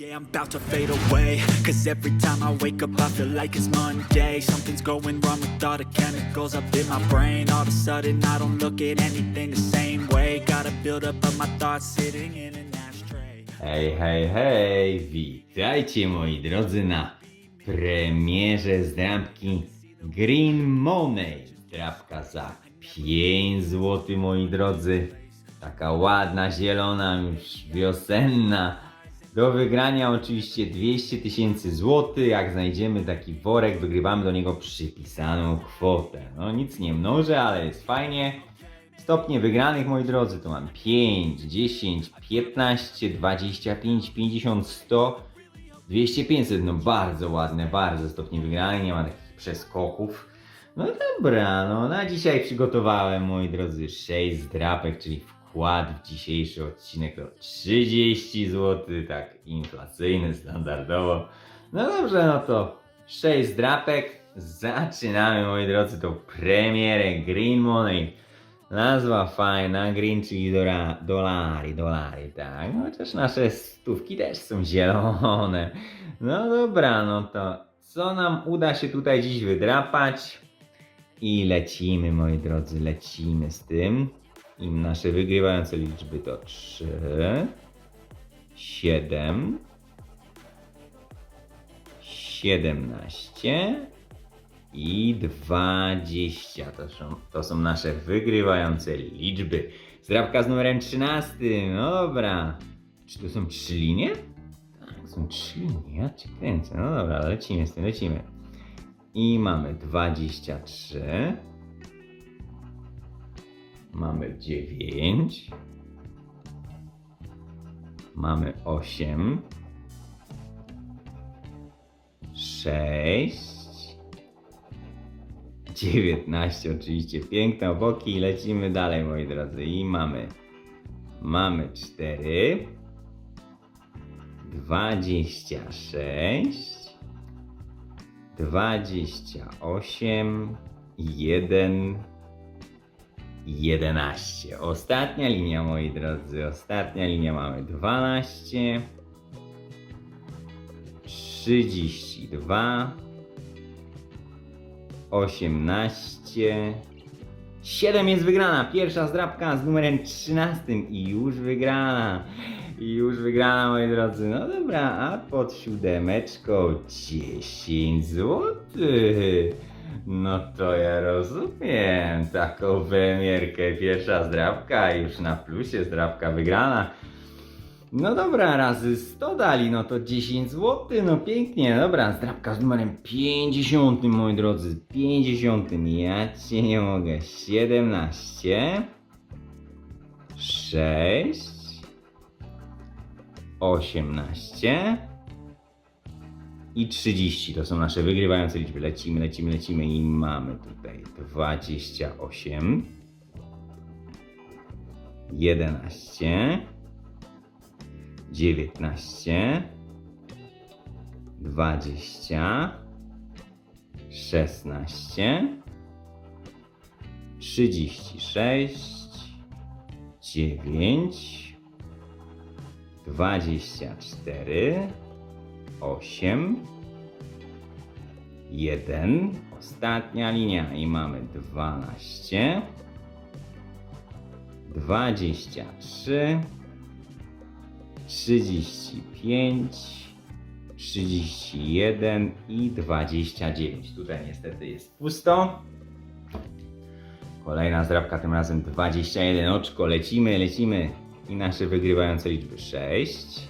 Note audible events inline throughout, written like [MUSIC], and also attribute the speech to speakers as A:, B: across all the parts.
A: Yeah, I'm about to fade away. Cause every time I wake up, I feel like it's Monday. Something's going wrong with all the chemicals up in my brain. All of a sudden, I don't look at anything the same way. Gotta build up of my thoughts sitting in an ashtray.
B: Hej, hej, hej! Witajcie moi drodzy na premierze zdrabki Green Money. Zdrabka za 5 zł moi drodzy. Taka ładna, zielona, już wiosenna. Do wygrania oczywiście 200 tysięcy złotych. Jak znajdziemy taki worek, wygrywamy do niego przypisaną kwotę. No nic nie mnożę, ale jest fajnie. Stopnie wygranych, moi drodzy, to mam 5, 10, 15, 25, 50, 100, 200, 500. No bardzo ładne, bardzo stopnie wygranych, nie ma takich przeskoków. No dobra, no na dzisiaj przygotowałem, moi drodzy, 6 zdrapek, czyli wkład w dzisiejszy odcinek to 30 zł, tak inflacyjny, standardowo. No dobrze, no to 6 zdrapek. Zaczynamy, moi drodzy, tą premierę Green Money. Nazwa fajna, green, czyli dora, dolary, dolary, tak. No, chociaż nasze stówki też są zielone. No dobra, no to co nam uda się tutaj dziś wydrapać? I lecimy, moi drodzy, lecimy z tym. I nasze wygrywające liczby to 3, 7, 17 i 20. To są, to są nasze wygrywające liczby. Zdrabka z numerem 13. No dobra. Czy to są trzy linie? Tak, są trzy linie. Ja cię kręcę. No dobra, lecimy z tym, lecimy. I mamy 23. Mamy 9. Mamy 8. 6. 19 oczywiście, piękne boki i lecimy dalej moi drodzy i mamy mamy 4 26 28 1 11 Ostatnia linia moi drodzy, ostatnia linia mamy 12 32 18. 7 jest wygrana. Pierwsza zdrabka z numerem 13 i już wygrana. I już wygrana, moi drodzy. No dobra, a pod siódemeczką 10 zł. No to ja rozumiem. Taką premierkę. Pierwsza zdrabka, już na plusie zdrabka wygrana. No dobra, razy 100 dali, no to 10 zł, no pięknie, dobra, zdrabka z numerem 50, moi drodzy, 50, ja cię nie mogę, 17, 6, 18 i 30, to są nasze wygrywające liczby, lecimy, lecimy, lecimy i mamy tutaj 28, 11, 19, 20, 16, 36, 9, 24, 8, 1, ostatnia linia i mamy 12, 23, 35, 31 i 29. Tutaj niestety jest pusto. Kolejna zdrabka, tym razem 21 oczko. Lecimy, lecimy. I nasze wygrywające liczby 6,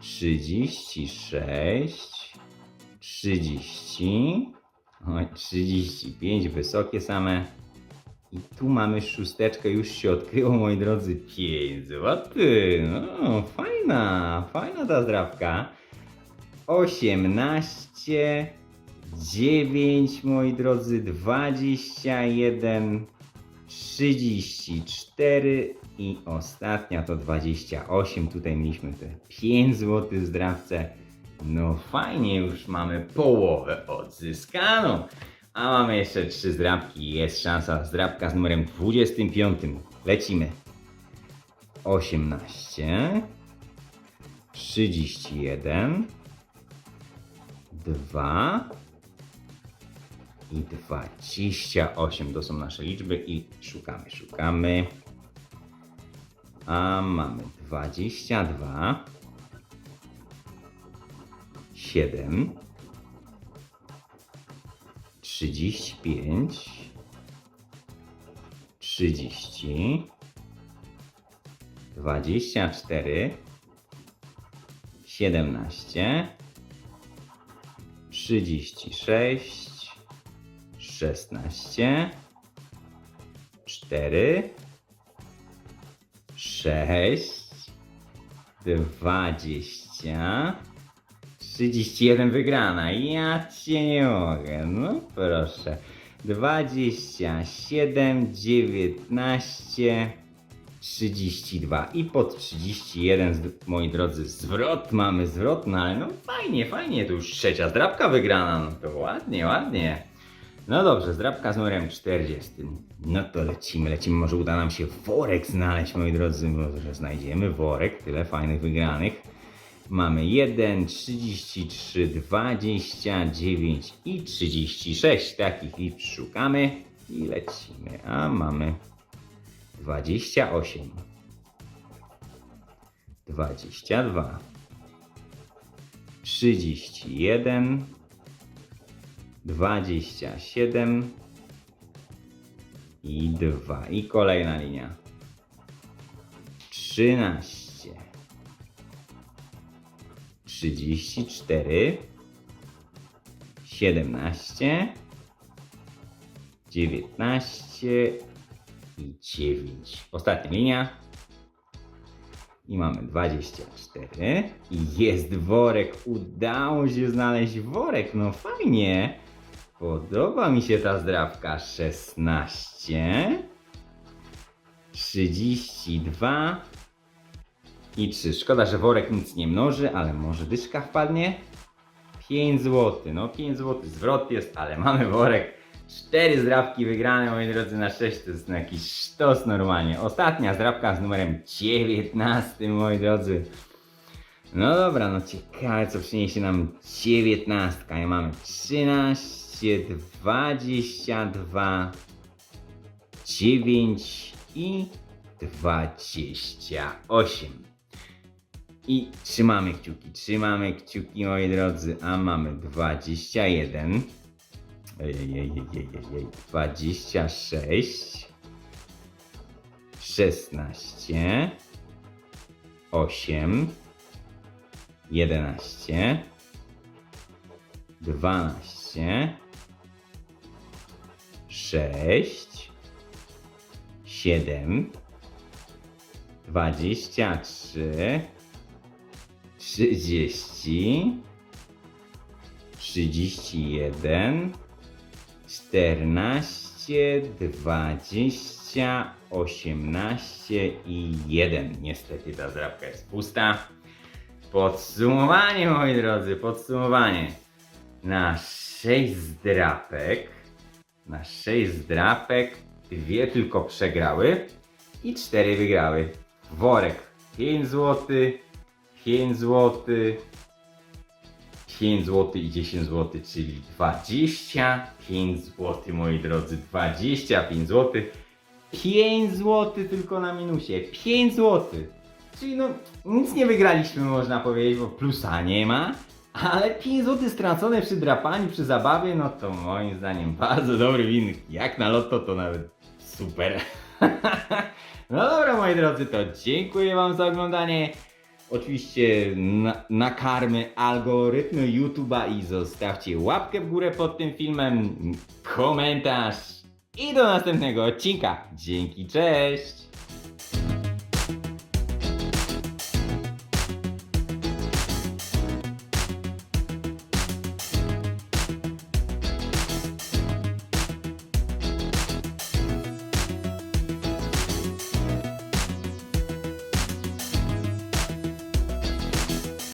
B: 23 36 30 oj, 35 wysokie same i tu mamy szósteczkę, już się odkryło moi drodzy 5 zł. No fajna, fajna ta zdrabka. 18, 9, moi drodzy, 21, 34 i ostatnia to 28. Tutaj mieliśmy te 5 zł w zdrabce. No fajnie, już mamy połowę odzyskaną. A mamy jeszcze 3 zdrabki. Jest szansa zdrabka z numerem 25. Lecimy. 18, 31, 2 i 28. To są nasze liczby i szukamy, szukamy. A mamy 22, 7, 35, 30, 24, 17, 36, 16, 4, 6, 20, 31 wygrana. Ja cię nie mogę. No proszę. 27, 19, 32 i pod 31, z- moi drodzy, zwrot mamy zwrot, no ale no fajnie, fajnie, to już trzecia zdrabka wygrana, no to ładnie, ładnie. No dobrze, zdrabka z numerem 40. No to lecimy, lecimy, może uda nam się worek znaleźć, moi drodzy, może znajdziemy worek, tyle fajnych wygranych. Mamy 1, 33, 29 i 36. Takich liczb szukamy i lecimy. A mamy 28, 22, 31, 27 i 2. I kolejna linia. 13, 34, 17, 19 i 9. Ostatnia linia. I mamy 24. I jest worek. Udało się znaleźć worek. No fajnie. Podoba mi się ta zdrawka. 16. 32 i 3. Szkoda, że worek nic nie mnoży, ale może dyszka wpadnie? 5 zł. No 5 zł zwrot jest, ale mamy worek. 4 zdrabki wygrane, moi drodzy, na 6 to jest jakiś sztos normalnie. Ostatnia zdrabka z numerem 19, moi drodzy. No dobra, no ciekawe co przyniesie nam 19. Ja mamy 13, 22, 9 i 28. I trzymamy kciuki, trzymamy kciuki moi drodzy, a mamy 21. Ejejejejejej, 26. 16. 8. 11. 12. 6. 7. 23. 30. 31. 14, 20, 18 i 1. Niestety ta zdrabka jest pusta. Podsumowanie, moi drodzy, podsumowanie. Na 6 zdrapek, na 6 zdrapek, dwie tylko przegrały i 4 wygrały. Worek 5 zł, 5 zł, 5 zł i 10 zł, czyli 25 zł, moi drodzy, 25 zł. 5 zł tylko na minusie, 5 zł. Czyli no, nic nie wygraliśmy, można powiedzieć, bo plusa nie ma. Ale 5 zł stracone przy drapaniu, przy zabawie, no to moim zdaniem bardzo dobry win. Jak na lotto to nawet super. [LAUGHS] no dobra moi drodzy, to dziękuję wam za oglądanie. Oczywiście na, nakarmy algorytmy YouTube'a i zostawcie łapkę w górę pod tym filmem, komentarz i do następnego odcinka. Dzięki, cześć!